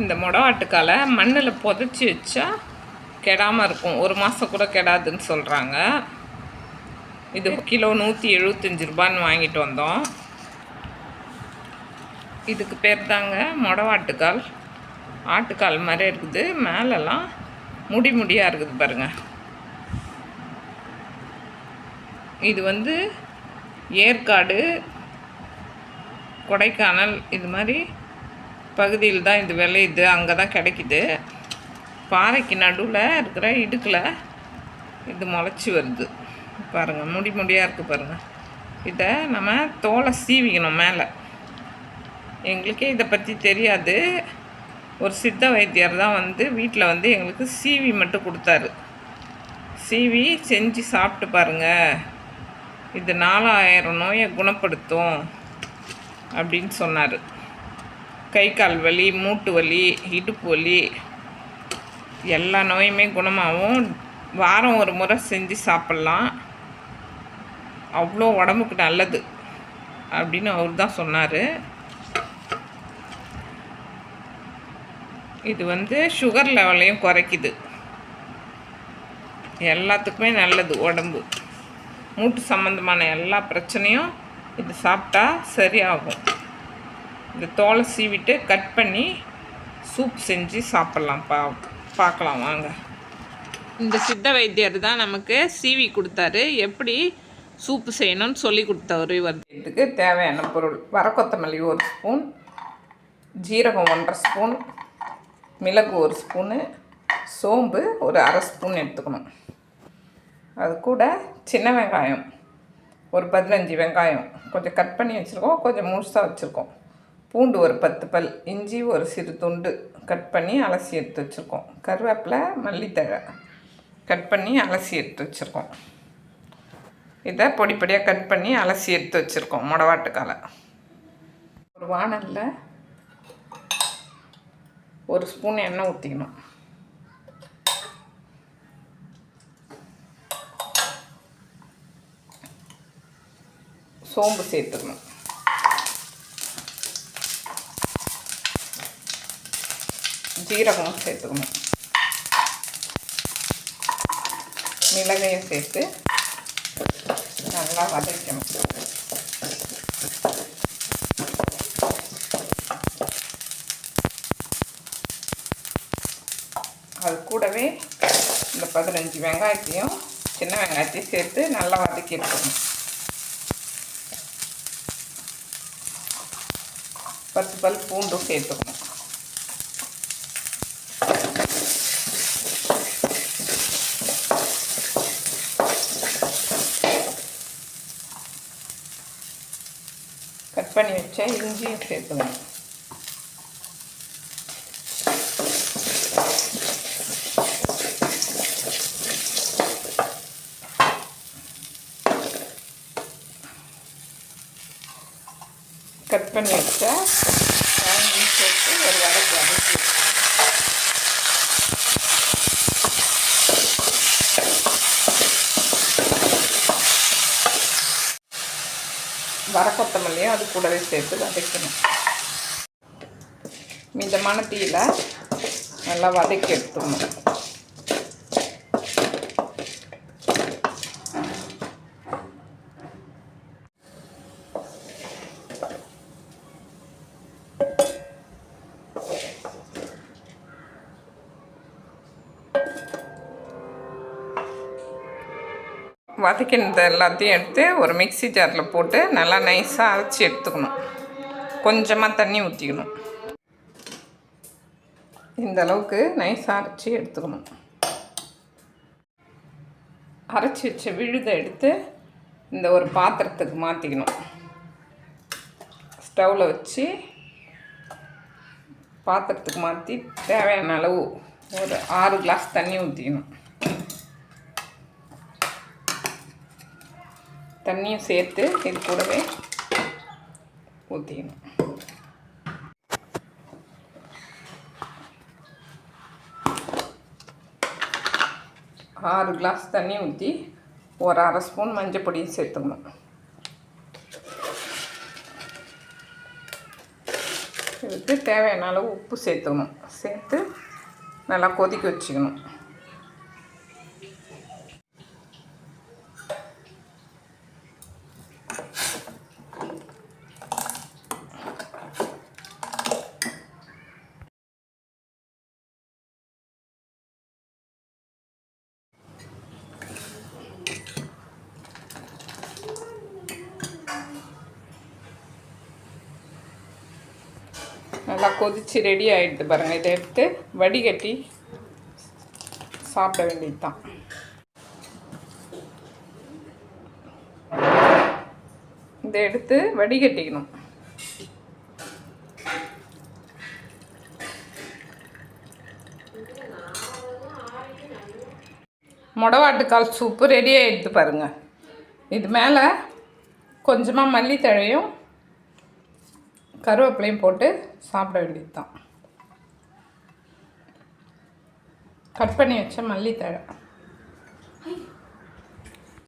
இந்த மொடவாட்டுக்காலை மண்ணில் புதைச்சி வச்சா கெடாமல் இருக்கும். ஒரு மாதம் கூட கெடாதுன்னு சொல்கிறாங்க இது கிலோ நூற்றி எழுபத்தஞ்சி ரூபான்னு வாங்கிட்டு வந்தோம். இதுக்கு பேர் தாங்க மொடவாட்டுக்கால் ஆட்டுக்கால். மாதிரி இருக்குது. மேலெல்லாம் முடி முடியாக இருக்குது பாருங்க. இது வந்து ஏற்காடு கொடைக்கானல் இது மாதிரி பகுதியில் தான் இது விளையுது அங்கே தான் கிடைக்குது. பாறைக்கு நடுவில் இருக்கிற இடுக்கில் இது முளைச்சி வருது. பாருங்கள் முடி முடியாக இருக்குது பாருங்கள் இதை நம்ம தோலை சீவிக்கணும் மேலே. எங்களுக்கே இதை பற்றி தெரியாது. ஒரு சித்த வைத்தியர் தான் வந்து வீட்டில் வந்து எங்களுக்கு சீவி மட்டும் கொடுத்தாரு. சீவி செஞ்சு சாப்பிட்டு பாருங்கள் இது நாலாயிரம் நோயை குணப்படுத்தும் அப்படின்னு சொன்னார். கை கால் வலி மூட்டு வலி இடுப்பு வலி எல்லா நோயுமே குணமாகும் வாரம் ஒரு முறை செஞ்சு சாப்பிட்லாம். அவ்வளோ உடம்புக்கு நல்லது அப்படின்னு அவர் தான் சொன்னார். இது வந்து சுகர் லெவலையும் குறைக்குது. எல்லாத்துக்குமே நல்லது உடம்பு. மூட்டு சம்மந்தமான எல்லா பிரச்சனையும் இது சாப்பிட்டா சரியாகும். இந்த தோலை சீவிட்டு கட் பண்ணி சூப் செஞ்சு சாப்பிட்லாம் பா பார்க்கலாம் வாங்க. இந்த சித்த வைத்தியர் தான் நமக்கு சீவி கொடுத்தாரு. எப்படி சூப்பு செய்யணும்னு சொல்லி கொடுத்தவர் இவர் இதுக்கு தேவையான பொருள். வர கொத்தமல்லி ஒரு ஸ்பூன் ஜீரகம் ஒன்றரை ஸ்பூன் மிளகு ஒரு ஸ்பூனு சோம்பு ஒரு அரை ஸ்பூன் எடுத்துக்கணும். அது கூட சின்ன வெங்காயம் ஒரு பதினஞ்சு வெங்காயம். கொஞ்சம் கட் பண்ணி வச்சுருக்கோம் கொஞ்சம் முழுசாக வச்சுருக்கோம். பூண்டு ஒரு பத்து பல் இஞ்சி ஒரு சிறு துண்டு கட் பண்ணி அலசி எடுத்து வச்சுருக்கோம். கருவேப்பிலை மல்லித்தழை கட் பண்ணி அலசி எடுத்து வச்சுருக்கோம். இதை பொடி பொடியாக கட் பண்ணி அலசி எடுத்து வச்சுருக்கோம் முடவாட்டுக்கால. ஒரு வானலில் ஒரு ஸ்பூன் எண்ணெய் ஊற்றிக்கணும் சோம்பு சேர்த்துக்கணும். ஜீரகம் சேர்த்துக்கணும். மிளகையும் சேர்த்து நல்லா வதக்கணும். அது கூடவே இந்த பதினஞ்சு வெங்காயத்தையும் சின்ன வெங்காயத்தையும் சேர்த்து நல்லா வதக்கி எடுக்கணும். பத்து பல் பூண்டும் சேர்த்துக்கணும். கட் பண்ணி வச்ச இஞ்சியும் சேர்த்துக்கணும் கட் பண்ணி வச்ச சேர்த்து ஒரு வடக்கு வதக்கி வர கொத்தமல்லியும் அது கூடவே சேர்த்து வதக்கணும். மிதமான தீயில நல்லா வதக்கி எடுத்துடணும். வதக்கினது எல்லாத்தையும் எடுத்து ஒரு மிக்ஸி ஜாரில் போட்டு நல்லா நைஸாக அரைச்சி எடுத்துக்கணும். கொஞ்சமாக தண்ணி ஊற்றிக்கணும் இந்த அளவுக்கு நைஸாக அரைச்சி எடுத்துக்கணும். அரைச்சி வச்ச விழுதை எடுத்து இந்த ஒரு பாத்திரத்துக்கு மாற்றிக்கணும் ஸ்டவ்வில் வச்சு பாத்திரத்துக்கு மாற்றி தேவையான அளவு ஒரு ஆறு கிளாஸ் தண்ணி ஊற்றிக்கணும் தண்ணியும் சேர்த்து இது கூடவே ஊற்றிக்கணும் ஆறு கிளாஸ் தண்ணி ஊற்றி ஒரு அரை ஸ்பூன் மஞ்சள் பொடியும் சேர்த்துக்கணும். இதுக்கு தேவையான அளவு உப்பு சேர்த்துக்கணும். சேர்த்து நல்லா கொதிக்க வச்சுக்கணும். நல்லா கொதித்து ரெடி ஆகிடுது பாருங்கள் இதை எடுத்து வடிகட்டி சாப்பிட வேண்டியது தான் இதை எடுத்து வடிகட்டிக்கணும். மொடவாட்டுக்கால் சூப்பு ரெடி ஆகிடுது பாருங்கள் இது மேலே கொஞ்சமாக மல்லித்தழையும் கருவேப்பிலையும் போட்டு சாப்பிட வேண்டியது தான் கட் பண்ணி வச்ச மல்லித்தழை.